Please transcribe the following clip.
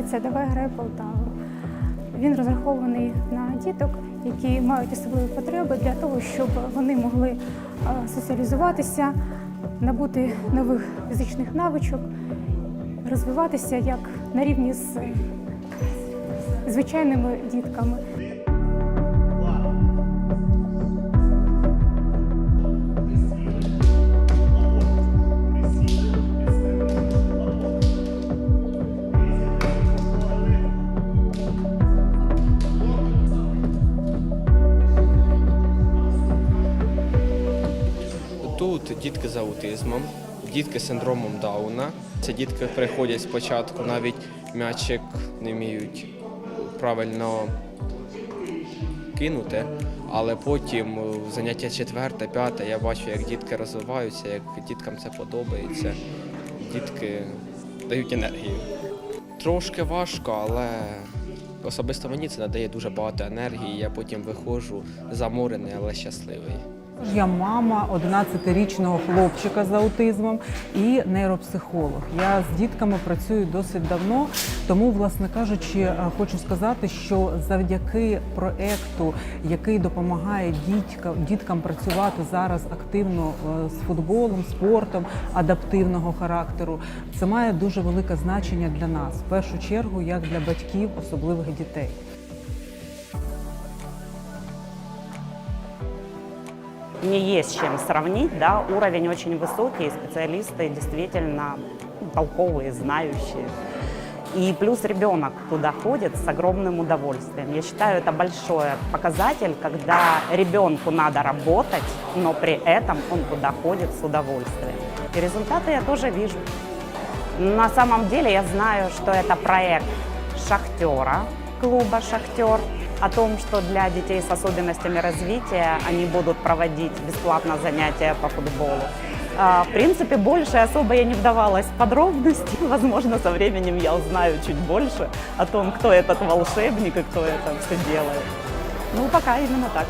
Давай грай Полтаву. Він розрахований на діток, які мають особливі потреби для того, щоб вони могли е, соціалізуватися, набути нових фізичних навичок, розвиватися як на рівні з звичайними дітками. Тут дітки з аутизмом, дітки з синдромом Дауна. Це дітки приходять спочатку, навіть м'ячик не вміють правильно кинути, але потім заняття четверте, п'яте, я бачу, як дітки розвиваються, як діткам це подобається. Дітки дають енергію. Трошки важко, але особисто мені це надає дуже багато енергії. Я потім виходжу заморений, але щасливий. Я мама 11-річного хлопчика з аутизмом і нейропсихолог. Я з дітками працюю досить давно, тому, власне кажучи, е, хочу сказати, що завдяки проекту, який допомагає діткам, діткам працювати зараз активно е, з футболом, спортом адаптивного характеру, це має дуже велике значення для нас, в першу чергу, як для батьків особливих дітей. Не есть чем сравнить, да, уровень очень высокий, специалисты действительно толковые, знающие. И плюс ребенок туда ходит с огромным удовольствием. Я считаю, это большой показатель, когда ребенку надо работать, но при этом он туда ходит с удовольствием. И результаты я тоже вижу. На самом деле я знаю, что это проект «Шахтера», клуба «Шахтер», о том, что для детей с особенностями развития они будут проводить бесплатно занятия по футболу. В принципе, больше особо я не вдавалась в подробности. Возможно, со временем я узнаю чуть больше о том, кто этот волшебник и кто это все делает. Ну, пока именно так.